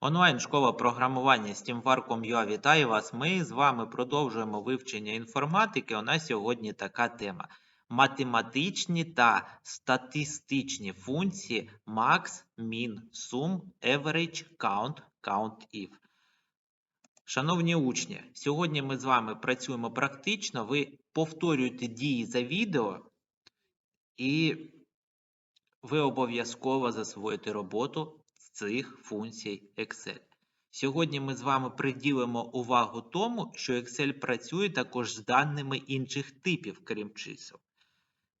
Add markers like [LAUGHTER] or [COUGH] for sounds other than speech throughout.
Онлайн-школа програмування SteamVar.com.ua вітає вас. Ми з вами продовжуємо вивчення інформатики. У нас сьогодні така тема: математичні та статистичні функції max, min, sum, average, count, count-if. Шановні учні, сьогодні ми з вами працюємо практично. Ви повторюєте дії за відео, і ви обов'язково засвоїте роботу цих функцій Excel. Сьогодні ми з вами приділимо увагу тому, що Excel працює також з даними інших типів, крім чисел.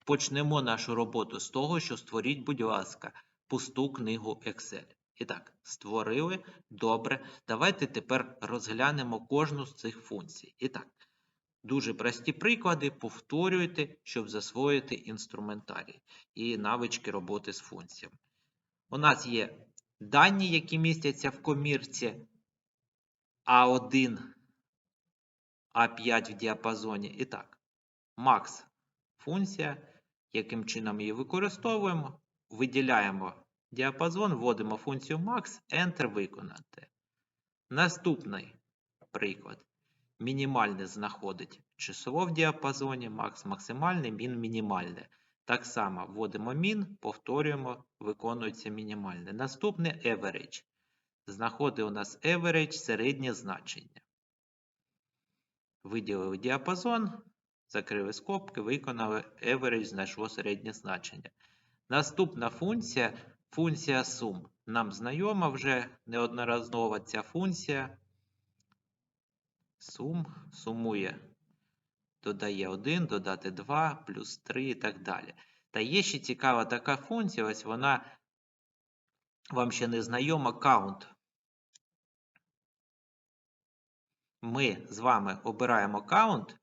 Почнемо нашу роботу з того, що створіть, будь ласка, пусту книгу Excel. І так, створили. Добре. Давайте тепер розглянемо кожну з цих функцій. І так, дуже прості приклади. Повторюйте, щоб засвоїти інструментарій і навички роботи з функціями. У нас є дані, які містяться в комірці А1, А5 в діапазоні. І так, max функція, яким чином її використовуємо, виділяємо діапазон, вводимо функцію max, Enter виконати. Наступний приклад. Мінімальне знаходить число в діапазоні, max максимальне, min мінімальне. Так само вводимо min, повторюємо, виконується мінімальне. Наступне average. Знаходить у нас average середнє значення. Виділили діапазон, закрили скобки, виконали average, знайшло середнє значення. Наступна функція функція sum. Нам знайома вже неодноразово ця функція. Sum сумує додає 1, додати 2, плюс 3 і так далі. Та є ще цікава така функція, ось вона вам ще не знайома count. Ми з вами обираємо count,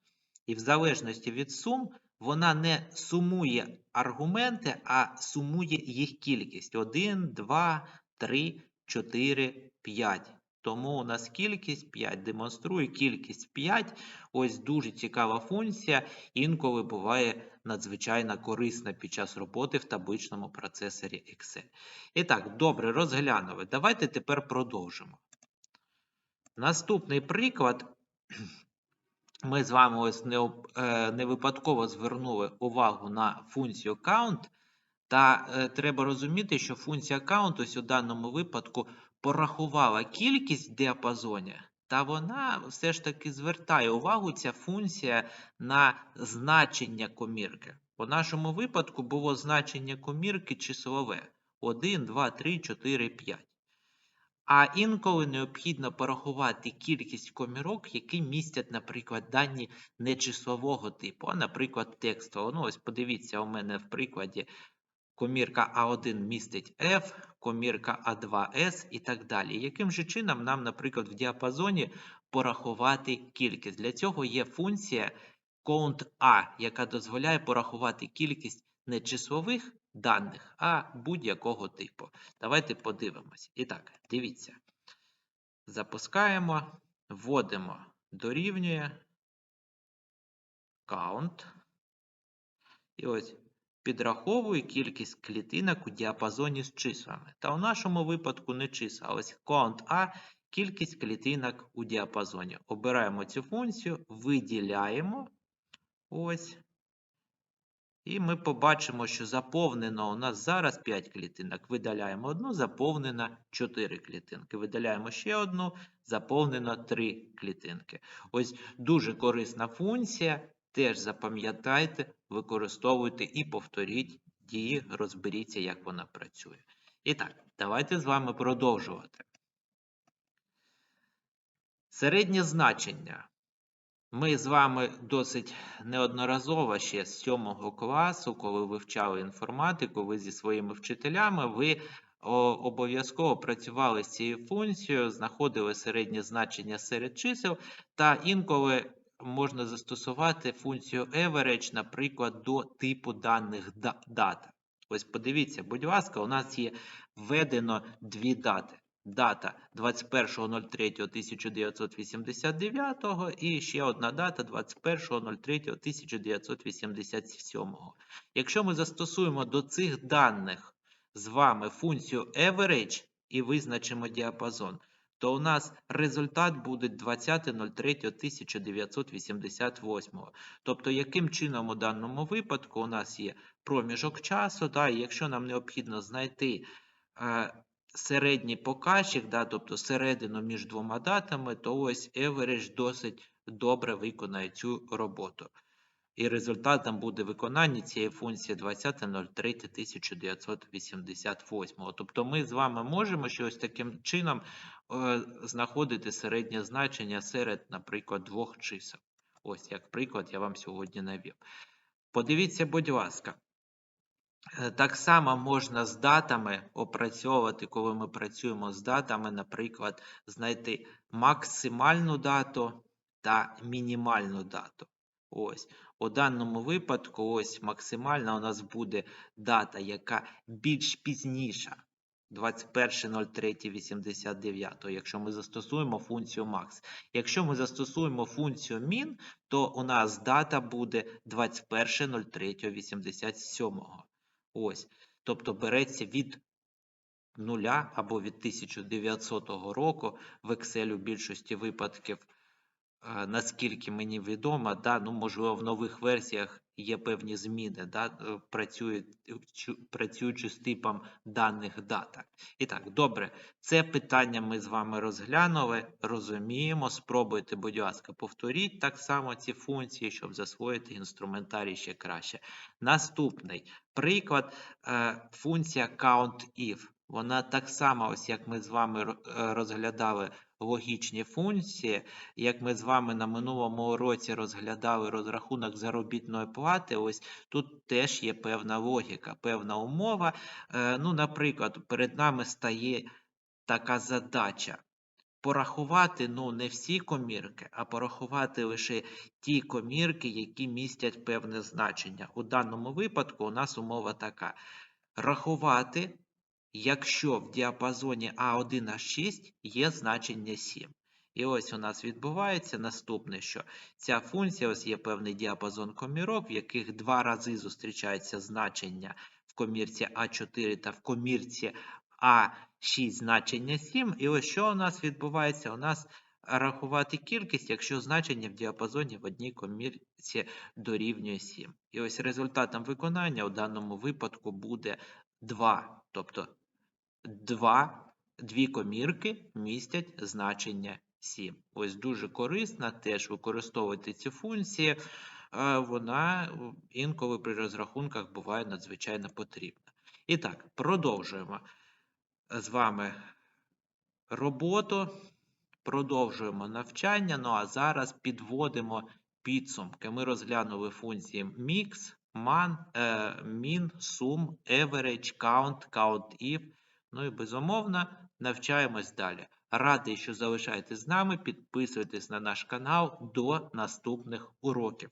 і в залежності від сум, вона не сумує аргументи, а сумує їх кількість. 1, 2, 3, 4, 5. Тому у нас кількість 5 демонструє кількість 5. Ось дуже цікава функція, інколи буває надзвичайно корисна під час роботи в табличному процесорі Excel. І так, добре, розглянули. Давайте тепер продовжимо. Наступний приклад. [CLEARS THROAT] Ми з вами ось не, е, не випадково звернули увагу на функцію count. Та е, треба розуміти, що функція count ось у даному випадку порахувала кількість в діапазоні, та вона все ж таки звертає увагу ця функція на значення комірки. У нашому випадку було значення комірки числове 1, 2, 3, 4, 5. А інколи необхідно порахувати кількість комірок, які містять, наприклад, дані нечислового типу, а, наприклад, текстового. Ну, ось подивіться, у мене в прикладі комірка А1 містить F, комірка А2С і так далі. Яким же чином нам, наприклад, в діапазоні порахувати кількість? Для цього є функція countA, яка дозволяє порахувати кількість не числових даних, а будь-якого типу. Давайте подивимось. І так, дивіться. Запускаємо, вводимо дорівнює count. І ось підраховую кількість клітинок у діапазоні з числами. Та у нашому випадку не числа, а ось count A кількість клітинок у діапазоні. Обираємо цю функцію, виділяємо. Ось. І ми побачимо, що заповнено у нас зараз 5 клітинок. Видаляємо одну, заповнено 4 клітинки. Видаляємо ще одну, заповнено 3 клітинки. Ось дуже корисна функція. Теж запам'ятайте, використовуйте і повторіть дії, розберіться, як вона працює. І так, давайте з вами продовжувати. Середнє значення. Ми з вами досить неодноразово ще з 7 класу, коли вивчали інформатику, ви зі своїми вчителями, ви обов'язково працювали з цією функцією, знаходили середнє значення серед чисел, та інколи можна застосувати функцію average, наприклад, до типу даних дата. Ось подивіться, будь ласка, у нас є введено дві дати. Дата 21.03.1989 і ще одна дата 21.03.1987. Якщо ми застосуємо до цих даних з вами функцію average, і визначимо діапазон, то у нас результат буде 20.03.1988. Тобто, яким чином у даному випадку у нас є проміжок часу, да, і якщо нам необхідно знайти е, середній показчик, да, тобто середину між двома датами, то ось average досить добре виконає цю роботу. І результатом буде виконання цієї функції 20.03.1988. Тобто ми з вами можемо щось таким чином е, знаходити середнє значення серед, наприклад, двох чисел. Ось як приклад я вам сьогодні навів. Подивіться, будь ласка. Е, Так само можна з датами опрацьовувати, коли ми працюємо з датами, наприклад, знайти максимальну дату та мінімальну дату. Ось. У даному випадку, ось максимальна у нас буде дата, яка більш пізніша. 21.03.89, якщо ми застосуємо функцію max. Якщо ми застосуємо функцію min, то у нас дата буде 21.03.87. Ось. Тобто береться від нуля або від 1900 року в Excel у більшості випадків, наскільки мені відомо, да, ну, можливо, в нових версіях є певні зміни, да, е, працюють, е, працюючи з типом даних дата. І так, добре, це питання ми з вами розглянули, розуміємо. Спробуйте, будь ласка, повторіть так само ці функції, щоб засвоїти інструментарій ще краще. Наступний приклад е, функція COUNTIF. Вона так само, ось як ми з вами розглядали логічні функції, як ми з вами на минулому уроці розглядали розрахунок заробітної плати, ось тут теж є певна логіка, певна умова. Е, Ну, наприклад, перед нами стає така задача. Порахувати ну, не всі комірки, а порахувати лише ті комірки, які містять певне значення. У даному випадку у нас умова така: рахувати, якщо в діапазоні А1 А6 є значення 7. І ось у нас відбувається наступне, що ця функція, ось є певний діапазон комірок, в яких два рази зустрічається значення в комірці А4 та в комірці А6 значення 7. І ось що у нас відбувається? У нас рахувати кількість, якщо значення в діапазоні в одній комірці дорівнює 7. І ось результатом виконання у даному випадку буде 2. Тобто 2, дві комірки містять значення 7. Ось дуже корисна, теж використовуйте ці функції. е, Вона е, інколи при розрахунках буває надзвичайно потрібна. І так, продовжуємо з вами роботу, продовжуємо навчання. Ну а зараз підводимо підсумки. Ми розглянули функції mix, man, min, sum, average, count, countif. Ну і безумовно навчаємось далі. Радий, що залишаєтесь з нами. Підписуйтесь на наш канал до наступних уроків.